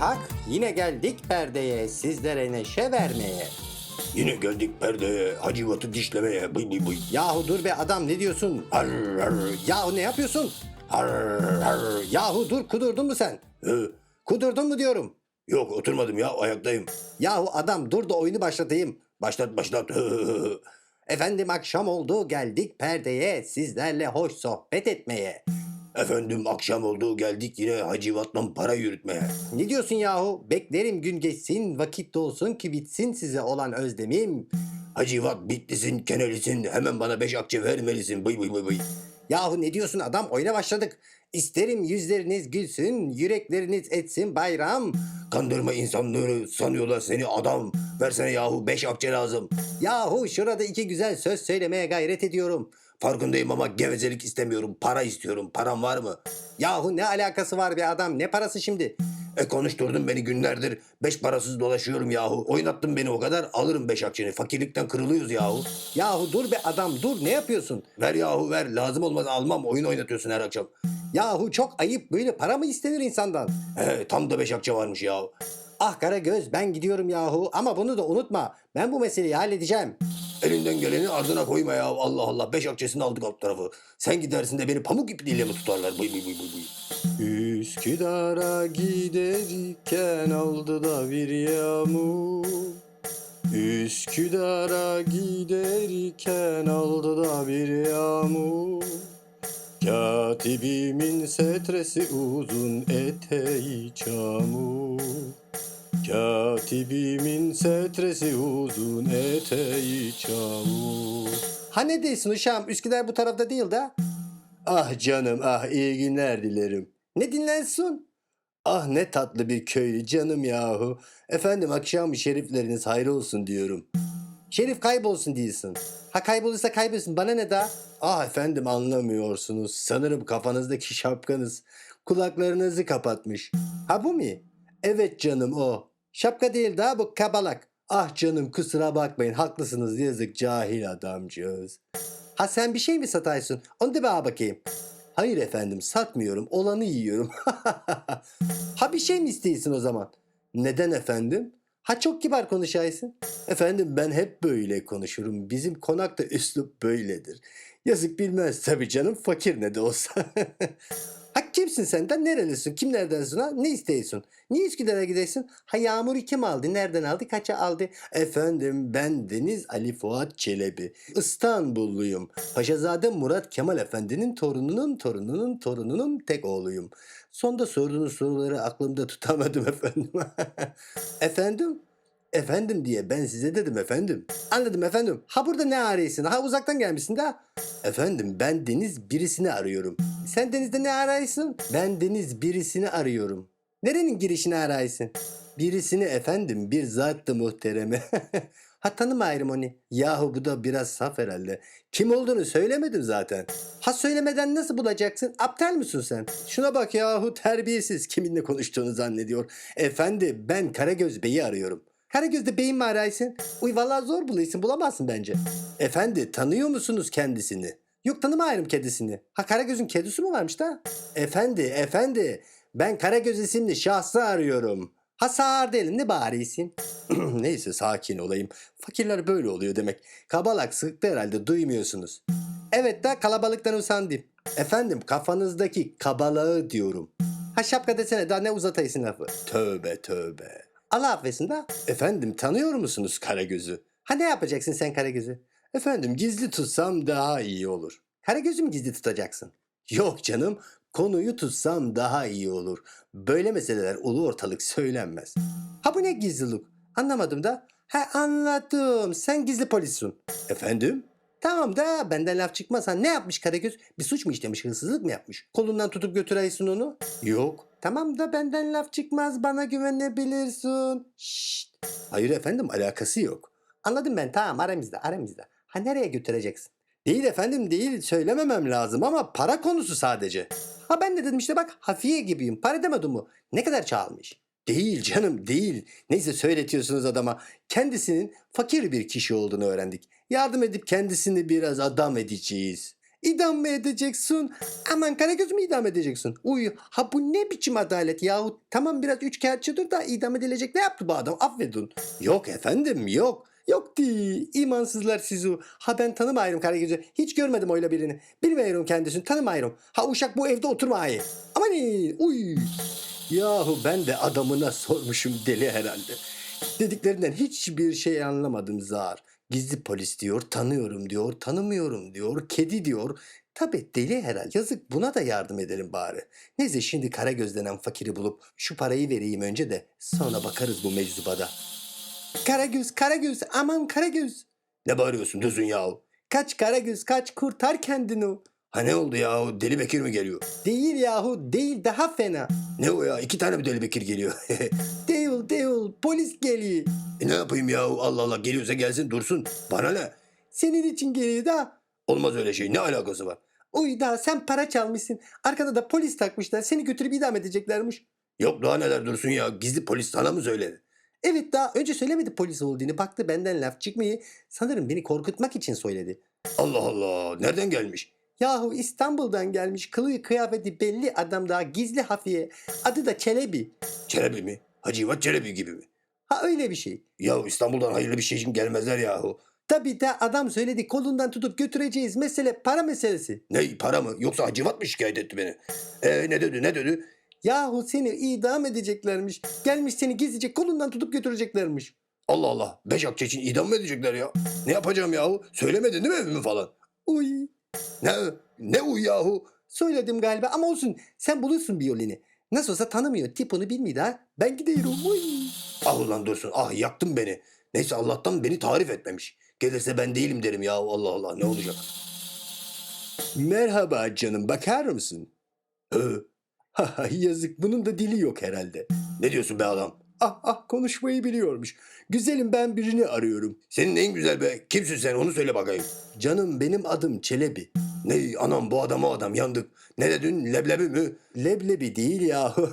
hak yine geldik perdeye sizlere neşe vermeye. Yine geldik perdeye, hacivatı dişlemeye. Bıy bıy bıy. Yahu dur be adam ne diyorsun? Har har Yahu ne yapıyorsun? har har. Yahu dur kudurdun mu sen? Hı, Kudurdun mu diyorum. Yok oturmadım ya ayaktayım. Yahu adam dur da oyunu başlatayım. Başlat başlat. Hı, hı, hı. Efendim akşam oldu geldik perdeye sizlerle hoş sohbet etmeye. Efendim akşam oldu geldik yine hacivatla para yürütmeye. Ne diyorsun yahu? Beklerim gün geçsin vakit dolsun ki bitsin size olan özlemim. Hacivat bitlisin, kenelisin, hemen bana beş akçe vermelisin. Bıy bıy bıy bıy. Yahu ne diyorsun adam oyuna başladık. İsterim yüzleriniz gülsün, yürekleriniz etsin bayram. Kandırma insanları sanıyorlar seni adam. Versene yahu beş akçe lazım. Yahu şurada iki güzel söz söylemeye gayret ediyorum. Farkındayım ama gevezelik istemiyorum. Para istiyorum. Param var mı? Yahu ne alakası var be adam ne parası şimdi? E konuşturdun beni günlerdir. Beş parasız dolaşıyorum yahu. Oynattın beni o kadar alırım beş akçeni. Fakirlikten kırılıyoruz yahu. Yahu dur be adam dur ne yapıyorsun? Ver yahu ver. Lazım olmaz almam. Oyun oynatıyorsun her akşam. Yahu çok ayıp böyle para mı istenir insandan? He, tam da beş akçe varmış yahu. Ah Karagöz ben gidiyorum yahu ama bunu da unutma. Ben bu meseleyi halledeceğim. Elinden geleni ardına koyma ya. Allah Allah. Beş akçesini aldık alt tarafı. Sen gidersin de beni pamuk ipliğiyle mi tutarlar? Bıy bıy bıy bıy. Üsküdar'a giderken aldı da bir yağmur Üsküdar'a giderken aldı da bir yağmur Katibimin setresi uzun eteği çamur Katibimin setresi uzun eteği çamur Ha ne değilsin uşağım Üsküdar bu tarafta değil de Ah canım ah iyi günler dilerim. Ne dinlensin? Ah ne tatlı bir köylü canım yahu. Efendim akşam şerifleriniz hayır olsun diyorum. Şerif kaybolsun diyorsun. Ha kaybolursa kaybolsun bana ne da? Ah efendim anlamıyorsunuz. Sanırım kafanızdaki şapkanız kulaklarınızı kapatmış. Ha bu mu? Evet canım o. Şapka değil daha bu kabalak. Ah canım kusura bakmayın haklısınız yazık cahil adamcağız. Ha sen bir şey mi sataysın? Onu da bana bakayım. Hayır efendim satmıyorum. Olanı yiyorum. ha bir şey mi istiyorsun o zaman? Neden efendim? Ha çok kibar konuşaysın. Efendim ben hep böyle konuşurum. Bizim konakta üslup böyledir. Yazık bilmez tabii canım fakir ne de olsa. ha kimsin sen de nerelisin? Kim neredensin ha? Ne istiyorsun? Niye Üsküdar'a gidiyorsun? Ha yağmuru kim aldı? Nereden aldı? Kaça aldı? Efendim ben Deniz Ali Fuat Çelebi. İstanbulluyum. Paşazade Murat Kemal Efendi'nin torununun torununun torununun tek oğluyum. Sonda sorduğunuz soruları aklımda tutamadım efendim. efendim? Efendim diye ben size dedim efendim. Anladım efendim. Ha burada ne arıyorsun? Ha uzaktan gelmişsin de. Efendim ben Deniz birisini arıyorum. Sen Deniz'de ne arıyorsun? Ben Deniz birisini arıyorum. Nerenin girişini arıyorsun? Birisini efendim bir zattı muhtereme. ha tanımayırım onu. Yahu bu da biraz saf herhalde. Kim olduğunu söylemedim zaten. Ha söylemeden nasıl bulacaksın? Aptal mısın sen? Şuna bak yahu terbiyesiz. Kiminle konuştuğunu zannediyor. Efendi ben Karagöz Bey'i arıyorum. Karagöz'de beyin mi arıyorsun? Uy vallahi zor buluyorsun bulamazsın bence. Efendi tanıyor musunuz kendisini? Yok tanımayırım kedisini. Ha Karagöz'ün kedisi mi varmış da? Efendi efendi ben Karagöz isimli şahsı arıyorum. Ha sağır değilim ne bağırıyorsun? Neyse sakin olayım. Fakirler böyle oluyor demek. Kabalak sıktı herhalde duymuyorsunuz. Evet da kalabalıktan usandım. Efendim kafanızdaki kabalağı diyorum. Ha şapka desene daha ne uzataysın lafı. Tövbe tövbe. Allah affetsin da. Efendim tanıyor musunuz Karagöz'ü? Ha ne yapacaksın sen Karagöz'ü? Efendim gizli tutsam daha iyi olur. Karagöz'ü mü gizli tutacaksın? Yok canım konuyu tutsam daha iyi olur. Böyle meseleler ulu ortalık söylenmez. Ha bu ne gizlilik? Anlamadım da. Ha anladım sen gizli polissin. Efendim? Tamam da benden laf çıkmazsa ne yapmış Karagöz? Bir suç mu işlemiş, hırsızlık mı yapmış? Kolundan tutup götüreysin onu. Yok. Tamam da benden laf çıkmaz, bana güvenebilirsin. Şşt. Hayır efendim, alakası yok. Anladım ben, tamam aramızda, aramızda. Ha nereye götüreceksin? Değil efendim değil, söylememem lazım ama para konusu sadece. Ha ben de dedim işte bak, hafiye gibiyim, para demedim mu? Ne kadar çalmış? Değil canım değil. Neyse söyletiyorsunuz adama. Kendisinin fakir bir kişi olduğunu öğrendik. Yardım edip kendisini biraz adam edeceğiz. İdam mı edeceksin? Aman Karagöz mü idam edeceksin? Uy ha bu ne biçim adalet yahu? Tamam biraz üçkağıtçıdır da idam edilecek ne yaptı bu adam? Affedin. Yok efendim yok. Yok değil. İmansızlar sizi. Ha ben tanımayırım Karagöz'ü. Hiç görmedim öyle birini. Bilmiyorum kendisini tanımayırım. Ha uşak bu evde oturmayı. Aman iyi. Uy. Yahu ben de adamına sormuşum deli herhalde. Dediklerinden hiçbir şey anlamadım zar. Gizli polis diyor, tanıyorum diyor, tanımıyorum diyor, kedi diyor. Tabi deli herhalde. Yazık buna da yardım edelim bari. Neyse şimdi Karagöz denen fakiri bulup şu parayı vereyim önce de sonra bakarız bu meczubada. Karagöz, Karagöz, aman Karagöz. Ne bağırıyorsun Dursun yahu? Kaç Karagöz, kaç kurtar kendini. Ha ne oldu yahu? Deli Bekir mi geliyor? Değil yahu, değil daha fena. Ne o ya? İki tane mi Deli Bekir geliyor? Değil, değil, polis geliyor. e ne yapayım yahu? Allah Allah geliyorsa gelsin dursun. Bana ne? Senin için geliyor da. Olmaz öyle şey. Ne alakası var? Uy da sen para çalmışsın. Arkada da polis takmışlar. Seni götürüp idam edeceklermiş. Yok daha neler dursun ya. Gizli polis sana mı söyledi? Evet daha önce söylemedi polis olduğunu. Baktı benden laf çıkmayı. Sanırım beni korkutmak için söyledi. Allah Allah. Nereden gelmiş? Yahu İstanbul'dan gelmiş kılığı kıyafeti belli adam daha gizli hafiye. Adı da Çelebi. Çelebi mi? Hacivat Çelebi gibi mi? Ha öyle bir şey. Ya İstanbul'dan hayırlı bir şey için gelmezler yahu. Tabii de adam söyledi kolundan tutup götüreceğiz. Mesele para meselesi. Ne para mı? Yoksa Hacivat mı şikayet etti beni? E ne dedi ne dedi? Yahu seni idam edeceklermiş. Gelmiş seni gizlice kolundan tutup götüreceklermiş. Allah Allah. Beş akçe için idam mı edecekler ya? Ne yapacağım yahu? Söylemedin değil mi evimi falan? Uy. Ne? Ne uy yahu? Söyledim galiba ama olsun. Sen bulursun bir yolunu. Nasıl olsa tanımıyor. Tipini bilmiyor ha. Ben gidiyorum. Uy. Ah ulan dursun. Ah yaktın beni. Neyse Allah'tan beni tarif etmemiş. Gelirse ben değilim derim ya. Allah Allah ne olacak? Merhaba canım bakar mısın? Hı? Yazık bunun da dili yok herhalde. Ne diyorsun be adam? Ah ah konuşmayı biliyormuş. Güzelim ben birini arıyorum. Senin neyin güzel be? Kimsin sen onu söyle bakayım. Canım benim adım Çelebi. Ne anam bu adam o adam yandık. Ne dedin leblebi mi? Leblebi değil yahu.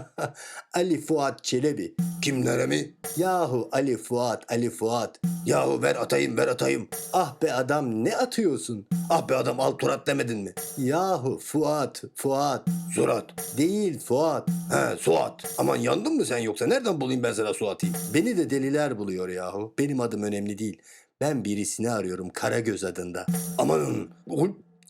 Ali Fuat Çelebi. Kimlere mi? Yahu Ali Fuat, Ali Fuat. Yahu ver atayım ver atayım. Ah be adam ne atıyorsun? Ah be adam al turat demedin mi? Yahu Fuat, Fuat. Surat. Değil Fuat. He Suat. Aman yandın mı sen yoksa? Nereden bulayım ben sana Suat'ı? Beni de deliler buluyor yahu. Benim adım önemli değil. Ben birisini arıyorum Karagöz adında. Amanın.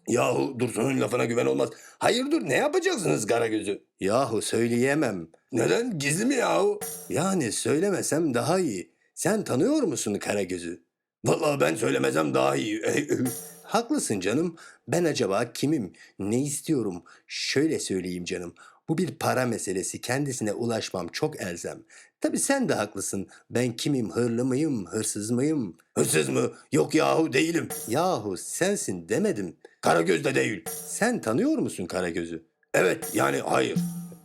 Yahu Dursun'un lafına güven olmaz. Hayırdır ne yapacaksınız Karagöz'ü? Yahu söyleyemem. Neden? Gizli mi yahu? Yani söylemesem daha iyi. Sen tanıyor musun Karagöz'ü? Vallahi ben söylemesem daha iyi. Haklısın canım. Ben acaba kimim? Ne istiyorum? Şöyle söyleyeyim canım. Bu bir para meselesi. Kendisine ulaşmam çok elzem. Tabii sen de haklısın. Ben kimim? Hırlı mıyım? Hırsız mıyım? Hırsız mı? Yok yahu değilim. Yahu sensin demedim. Karagöz de değil. Sen tanıyor musun Karagöz'ü? Evet yani hayır.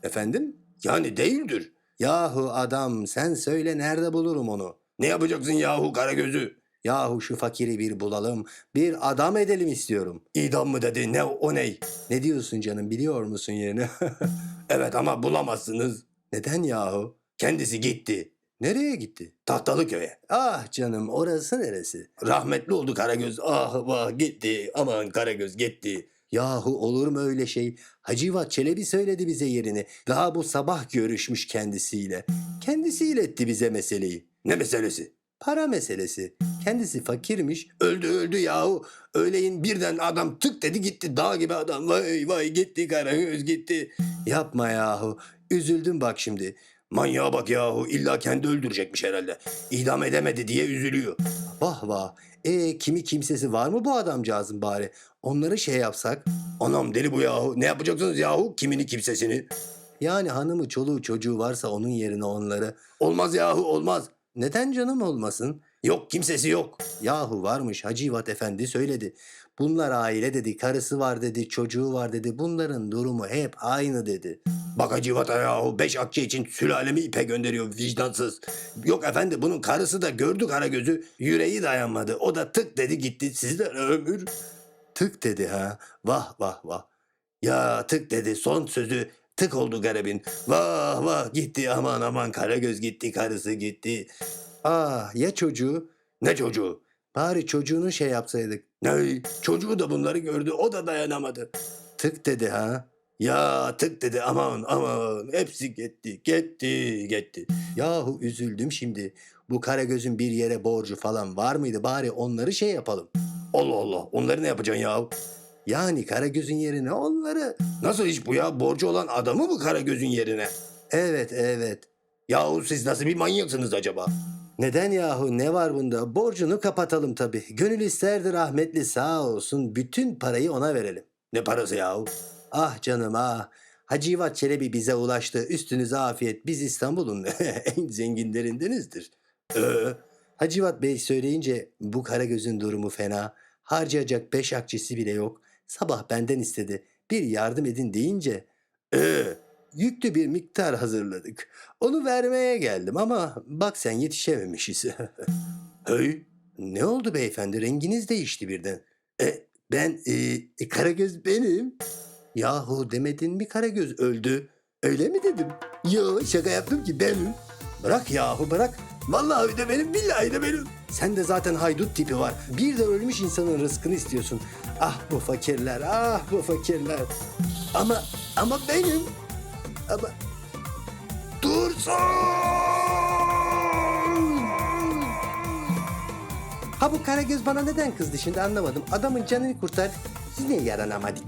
Efendim? Yani değildir. Yahu adam sen söyle nerede bulurum onu? Ne yapacaksın yahu Karagöz'ü? Yahu şu fakiri bir bulalım. Bir adam edelim istiyorum. İdam mı dedi ne o ney? Ne diyorsun canım biliyor musun yerini? Evet ama bulamazsınız. Neden yahu? Kendisi gitti. Nereye gitti? Tahtalı köye. Ah canım orası neresi? Rahmetli oldu Karagöz. Ah vah gitti. Aman Karagöz gitti. Yahu olur mu öyle şey? Hacivat Çelebi söyledi bize yerini. Daha bu sabah görüşmüş kendisiyle. Kendisi iletti bize meseleyi. Ne meselesi? Para meselesi. Kendisi fakirmiş. Öldü öldü yahu. Öğleyin birden adam tık dedi gitti. Dağ gibi adam. Vay vay gitti Karagöz gitti. Yapma yahu. Üzüldüm bak şimdi. Manyağa bak yahu. İlla kendi öldürecekmiş herhalde. İdam edemedi diye üzülüyor. Vah vah. E kimi kimsesi var mı bu adamcağızın bari? Onları şey yapsak. Anam deli bu yahu. Ne yapacaksınız yahu? Kimini kimsesini? Yani hanımı çoluğu çocuğu varsa onun yerine onları. Olmaz yahu olmaz. Neden canım olmasın? Yok kimsesi yok. Yahu varmış Hacivat Efendi söyledi. Bunlar aile dedi, karısı var dedi, çocuğu var dedi. Bunların durumu hep aynı dedi. Bak Hacı yahu beş akçe için sülalemi ipe gönderiyor vicdansız. Yok efendi bunun karısı da gördü Karagöz'ü yüreği dayanmadı. O da tık dedi gitti sizlere ömür. Tık dedi ha. Vah vah vah. Ya tık dedi son sözü tık oldu garibin. Vah vah gitti aman aman Karagöz gitti karısı gitti. Ah ya çocuğu? Ne çocuğu? Bari çocuğunu şey yapsaydık. Ne? Çocuğu da bunları gördü. O da dayanamadı. Tık dedi ha. Ya tık dedi aman aman. Hepsi gitti. Gitti gitti. Yahu üzüldüm şimdi. Bu Karagöz'ün bir yere borcu falan var mıydı? Bari onları şey yapalım. Allah Allah. Onları ne yapacaksın ya? Yani Karagöz'ün yerine onları... Nasıl iş bu ya? Borcu olan adamı mı Karagöz'ün yerine? Evet evet. Yahu siz nasıl bir manyaksınız acaba? Neden yahu ne var bunda? Borcunu kapatalım tabii. Gönül isterdi rahmetli sağ olsun bütün parayı ona verelim. Ne parası yahu? Ah canım ah. Hacivat Çelebi bize ulaştı. Üstünüze afiyet. Biz İstanbul'un en zenginlerindenizdir. Ee, Hacivat Bey söyleyince bu Karagöz'ün durumu fena. Harcayacak beş akçesi bile yok. Sabah benden istedi. Bir yardım edin deyince ee, yüklü bir miktar hazırladık. Onu vermeye geldim ama bak sen yetişememişiz. hey, ne oldu beyefendi? Renginiz değişti birden. E, ben e, e, Karagöz benim. Yahu demedin mi Karagöz öldü? Öyle mi dedim? Yo şaka yaptım ki benim. Bırak yahu bırak. Vallahi de benim billahi de benim. Sen de zaten haydut tipi var. Bir de ölmüş insanın rızkını istiyorsun. Ah bu fakirler, ah bu fakirler. Ama, ama benim. Ama Dursun! ha bu Karagöz bana neden kızdı şimdi anlamadım. Adamın canını kurtar. Yine yaranamadık.